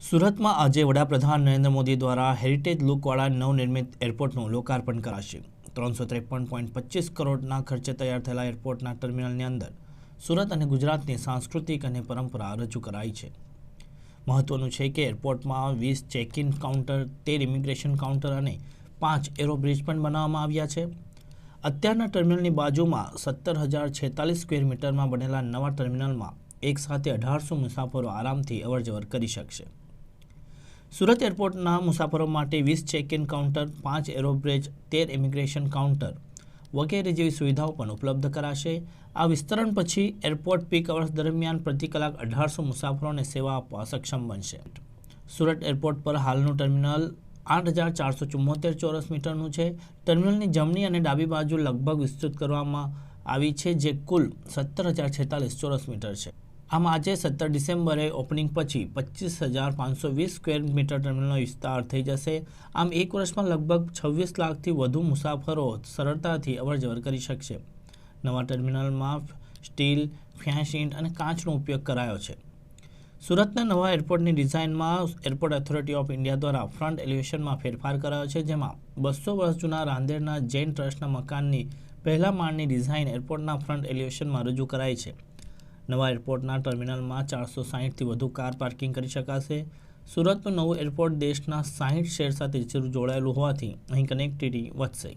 સુરતમાં આજે વડાપ્રધાન નરેન્દ્ર મોદી દ્વારા હેરિટેજ લુકવાળા નવનિર્મિત એરપોર્ટનું લોકાર્પણ કરાશે. ત્રણસો ત્રેપન પોઈન્ટ પચીસ કરોડના ખર્ચે તૈયાર થયેલા એરપોર્ટના ટર્મિનલની અંદર સુરત અને ગુજરાતની સાંસ્કૃતિક અને પરંપરા રજૂ કરાઈ છે. મહત્વનું છે કે એરપોર્ટમાં વીસ ચેક ઇન કાઉન્ટર, તેર ઇમિગ્રેશન કાઉન્ટર અને પાંચ એરોબ્રિજ પણ બનાવવામાં આવ્યા છે. અત્યારના ટર્મિનલની બાજુમાં સત્તર હજાર છેતાલીસ સ્ક્વેર મીટરમાં બનેલા નવા ટર્મિનલમાં એક સાથે અઢારસો મુસાફરો આરામથી અવરજવર કરી શકશે. સુરત એરપોર્ટના મુસાફરો માટે વીસ ચેક ઇન કાઉન્ટર પાંચ એરોબ્રેજ તેર ઇમિગ્રેશન કાઉન્ટર વગેરે જેવી સુવિધાઓ પણ ઉપલબ્ધ કરાશે. આ વિસ્તરણ પછી એરપોર્ટ પીક અવર્સ દરમિયાન પ્રતિ કલાક અઢારસો મુસાફરોને સેવા આપવા સક્ષમ બનશે. સુરત એરપોર્ટ પર હાલનું ટર્મિનલ આઠ હજાર ચારસો ચુમ્મોતેર ચોરસ મીટરનું છે. ટર્મિનલની જમણી અને ડાબી બાજુ લગભગ વિસ્તૃત કરવામાં આવી છે, જે કુલ સત્તર હજાર છેતાલીસ ચોરસ મીટર છે. આમ આજે સત્તર ડિસેમ્બરે ઓપનિંગ પછી પચીસ હજાર પાંચસો વીસ સ્ક્વેર મીટર ટર્મિનલનો વિસ્તાર થઈ જશે. આમ એક વર્ષમાં લગભગ છવ્વીસ લાખથી વધુ મુસાફરો સરળતાથી અવરજવર કરી શકશે. નવા ટર્મિનલમાં સ્ટીલ ફ્યાશીન્ટ અને કાચનો ઉપયોગ કરાયો છે. સુરતના નવા એરપોર્ટની ડિઝાઇનમાં એરપોર્ટ ઓથોરિટી ઓફ ઇન્ડિયા દ્વારા ફ્રન્ટ એલિવેશનમાં ફેરફાર કરાયો છે, જેમાં બસો વર્ષ જૂના રાંદેરના જૈન ટ્રસ્ટના મકાનની પહેલા માળની ડિઝાઇન એરપોર્ટના ફ્રન્ટ એલિવેશનમાં રજૂ કરાઈ છે. નવા એરપોર્ટના ટર્મિનલમાં ચારસો સાહીઠથી વધુ કાર પાર્કિંગ કરી શકાશે. સુરતનું નવું એરપોર્ટ દેશના સાહીઠ શહેર સાથે જોડાયેલું હોવાથી અહીં કનેક્ટિવિટી વધશે.